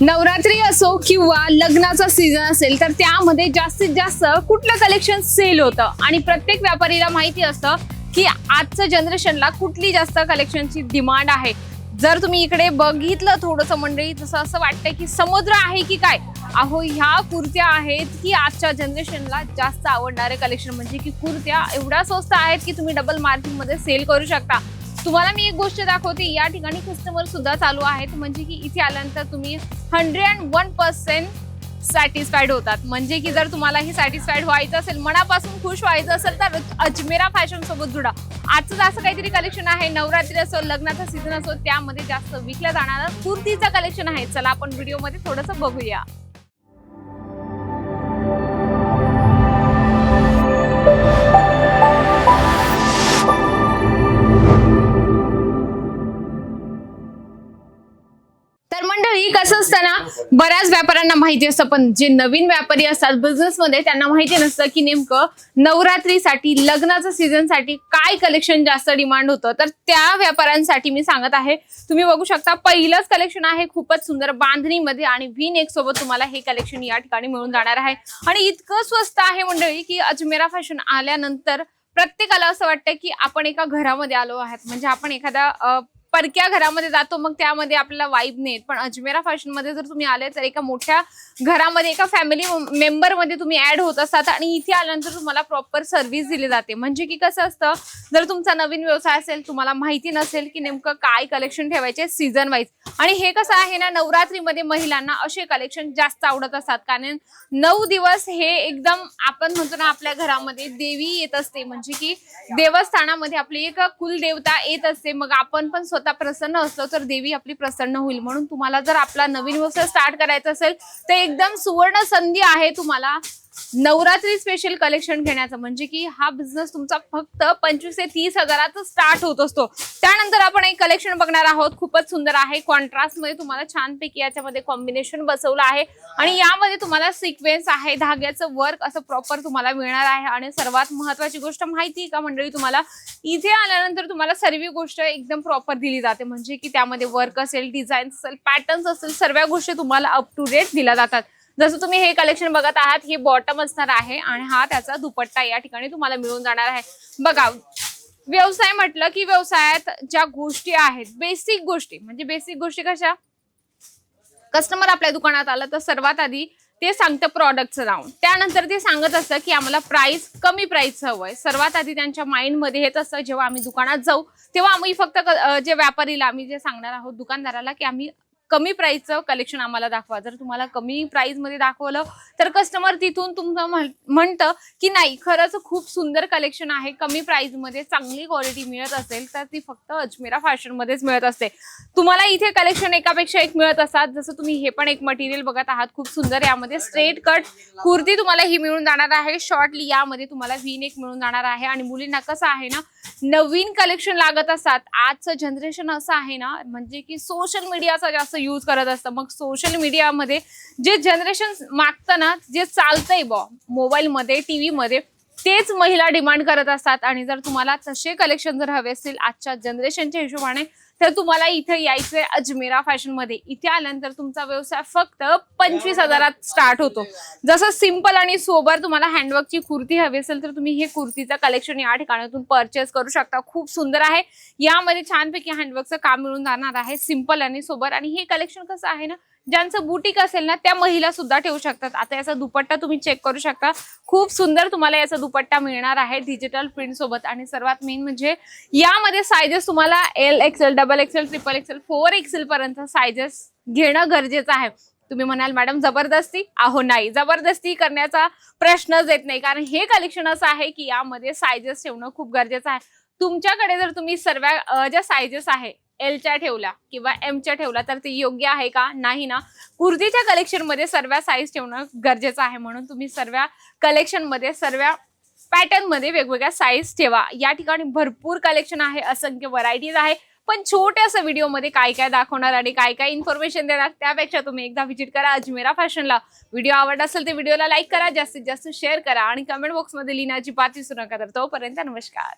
नवरात्री असो किंवा लग्नाचा सीझन असेल तर त्यामध्ये जास्तीत जास्त कुठलं कलेक्शन सेल होतं? आणि प्रत्येक व्यापारीला माहिती असतं की आजच्या जनरेशनला कुठली जास्त कलेक्शनची डिमांड आहे? जर तुम्ही इकडे बघितलं थोडंसं मंडळी तसं असं वाटतंय की समुद्र आहे की काय? अहो ह्या कुर्त्या आहेत की आजच्या जनरेशनला जास्त आवडणारे कलेक्शन म्हणजे की कुर्त्या एवढ्या स्वस्त आहेत की तुम्ही डबल मार्केटमध्ये सेल करू शकता. तुम्हाला मी एक गोष्ट दाखवते या ठिकाणी कस्टमर सुद्धा चालू आहेत. म्हणजे की इथे आल्यानंतर तुम्ही hundred and one percent satisfied होतात. म्हणजे की जर तुम्हाला ही सॅटिस्फाईड व्हायचं असेल मनापासून खुश व्हायचं असेल तर अजमेरा फॅशन सोबत जुडा. आजचं असं काहीतरी कलेक्शन आहे नवरात्री असो लग्नाचा सीझन असो त्यामध्ये जास्त विकल्या जाणारा कुर्तीचं कलेक्शन आहे. चला आपण व्हिडिओमध्ये थोडंसं बघूया. मंडळी कसं असतं ना बऱ्याच व्यापाऱ्यांना माहिती असतं पण जे नवीन व्यापारी असतात बिझनेसमध्ये त्यांना माहिती नसतं की नेमकं नवरात्रीसाठी लग्नाचं सीझनसाठी काय कलेक्शन जास्त डिमांड होतं. तर त्या व्यापाऱ्यांसाठी मी सांगत आहे तुम्ही बघू शकता पहिलंच कलेक्शन आहे खूपच सुंदर बांधणीमध्ये आणि व्ही नेक सोबत तुम्हाला हे कलेक्शन या ठिकाणी मिळून जाणार आहे. आणि इतकं स्वस्त आहे मंडळी की अजमेरा फॅशन आल्यानंतर प्रत्येकाला असं वाटतं की आपण एका घरामध्ये आलो आहात. म्हणजे आपण एखाद्या परक्या घरामध्ये जातो मग त्यामध्ये आपल्याला वाईब नाही पण अजमेरा फॅशनमध्ये जर तुम्ही आले तर एका मोठ्या घरामध्ये एका फॅमिली मेंबरमध्ये तुम्ही ऍड होत असतात आणि इथे आल्यानंतर तुम्हाला प्रॉपर सर्व्हिस दिली जाते. म्हणजे की कसं असतं जर तुमचा नवीन व्यवसाय असेल तुम्हाला माहिती नसेल की नेमकं काय कलेक्शन ठेवायचे सीझन वाईज आणि हे कसं आहे ना नवरात्रीमध्ये महिलांना असे कलेक्शन जास्त आवडत असतात. कारण नऊ दिवस हे एकदम आपण म्हणतो ना आपल्या घरामध्ये देवी येत असते. म्हणजे की देवस्थानामध्ये आपली एक कुलदेवता येत असते. मग आपण पण स्वतः प्रसन्न असलो तर देवी आपली प्रसन्न होईल. म्हणून तुम्हाला जर आपला नवीन व्यवसाय स्टार्ट करायचा असेल तर एकदम सुवर्ण संधी आहे तुम्हाला. नवरात्री स्पेशल कलेक्शन घेण्याचं. म्हणजे की हा बिझनेस तुमचा फक्त पंचवीस ते तीस हजारात स्टार्ट होत असतो. त्यानंतर आपण एक कलेक्शन बघणार आहोत. खूपच सुंदर आहे. कॉन्ट्रास्टमध्ये तुम्हाला छानपैकी याच्यामध्ये कॉम्बिनेशन बसवलं आहे. आणि यामध्ये तुम्हाला सिक्वेन्स आहे. धाग्याचं वर्क असं प्रॉपर तुम्हाला मिळणार आहे. आणि सर्वात महत्वाची गोष्ट माहिती आहे का मंडळी तुम्हाला? इथे आल्यानंतर तुम्हाला सर्व गोष्ट एकदम प्रॉपर दिली जाते. म्हणजे की त्यामध्ये वर्क असेल डिझाईन असेल पॅटर्न्स असेल सर्व गोष्टी तुम्हाला अप टू डेट दिल्या जातात. जसं तुम्ही हे कलेक्शन बघत आहात हे बॉटम असणार आहे आणि हा त्याचा दुपट्टा या ठिकाणी तुम्हाला मिळून जाणार आहे. बघा व्यवसाय म्हटलं की व्यवसायात ज्या गोष्टी आहेत बेसिक गोष्टी म्हणजे बेसिक गोष्टी कशा? कस्टमर आपल्या दुकानात आलं तर सर्वात आधी ते सांगतं प्रॉडक्टचं नाव त्यानंतर ते सांगत असतं की आम्हाला प्राइस कमी प्राइस हवंय सर्वात आधी त्यांच्या माइंडमध्ये येत असतं जेव्हा आम्ही दुकानात जाऊ तेव्हा आम्ही फक्त क- जे व्यापारीला आम्ही जे सांगणार आहोत दुकानदाराला की आम्ही कमी प्राईसचं कलेक्शन आम्हाला दाखवा. जर तुम्हाला कमी प्राइसमध्ये दाखवलं तर कस्टमर तिथून तुमचं म्हण- म्हणतं की नाही खरंच खूप सुंदर कलेक्शन आहे. कमी प्राइसमध्ये चांगली क्वालिटी मिळत असेल तर ती फक्त अजमेरा फॅशनमध्येच मिळत असते. तुम्हाला इथे कलेक्शन एकापेक्षा एक मिळत असतात. जसं तुम्ही हे पण एक मटेरियल बघत आहात खूप सुंदर यामध्ये स्ट्रेट कट कुर्ती तुम्हाला ही मिळून जाणार आहे. शॉर्टली यामध्ये तुम्हाला व्ही नेक मिळून जाणार आहे. आणि मुलींना कसं आहे ना नवीन कलेक्शन लागत असतात. आजचं जनरेशन असं आहे ना म्हणजे की सोशल मीडियाचा जास्त यूज करत असतं. मग सोशल मीडियामध्ये जे जनरेशन मागतं ना जे चालतंय बॉ मोबाईलमध्ये टी व्हीमध्ये तेच महिला डिमांड करत असतात. आणि जर तुम्हाला तसे कलेक्शन जर हवे असतील आजच्या जनरेशनच्या हिशोबाने तर तुम्हाला इथे यायचंय अजमेरा फॅशनमध्ये. इथे आल्यानंतर तुमचा व्यवसाय फक्त पंचवीस हजारात स्टार्ट होतो. जसं सिंपल आणि सोबर तुम्हाला हँडवर्कची कुर्ती हवी असेल तर तुम्ही हे कुर्तीचं कलेक्शन या ठिकाणातून परचेस करू शकता. खूप सुंदर आहे. यामध्ये छानपैकी हँडवर्कचं काम मिळून जाणार आहे. सिंपल आणि सोबर आणि हे कलेक्शन कसं आहे ना ज्यांचं बुटीक असेल ना त्या महिला सुद्धा ठेवू शकतात. आता याचा दुपट्टा तुम्ही चेक करू शकता. खूप सुंदर तुम्हाला याचा दुपट्टा मिळणार आहे डिजिटल प्रिंट सोबत. आणि सर्वात मेन म्हणजे यामध्ये सायजेस तुम्हाला L XL double XL triple XL four XL पर्यंत सायजेस घेणं गरजेचं आहे. तुम्ही म्हणाल मॅडम जबरदस्ती? अहो नाही. जबरदस्ती करण्याचा प्रश्नच येत नाही. कारण हे कलेक्शन असं आहे की यामध्ये सायजेस ठेवणं खूप गरजेचं आहे. तुमच्याकडे जर तुम्ही सर्व ज्या सायजेस आहे एलच्या ठेवल्या किंवा एमच्या ठेवल्या तर ते योग्य आहे का? नाही ना. कुर्तीच्या कलेक्शनमध्ये सर्व साईज ठेवणं गरजेचं आहे म्हणून तुम्ही सर्व कलेक्शनमध्ये सर्व पॅटर्नमध्ये वेगवेगळ्या साईज ठेवा. या ठिकाणी भरपूर कलेक्शन आहे असंख्य व्हरायटीज आहे. पण छोट्याशा व्हिडिओमध्ये काय काय दाखवणार आणि काय काय इन्फॉर्मेशन देणार त्यापेक्षा तुम्ही एकदा व्हिजिट करा अजमेरा फॅशनला व्हिडिओ आवडला असेल तर व्हिडिओला लाईक करा जास्तीत जास्त शेअर करा आणि कमेंट बॉक्समध्ये लिहिण्याची पाच विसरू नका तर तोपर्यंत नमस्कार.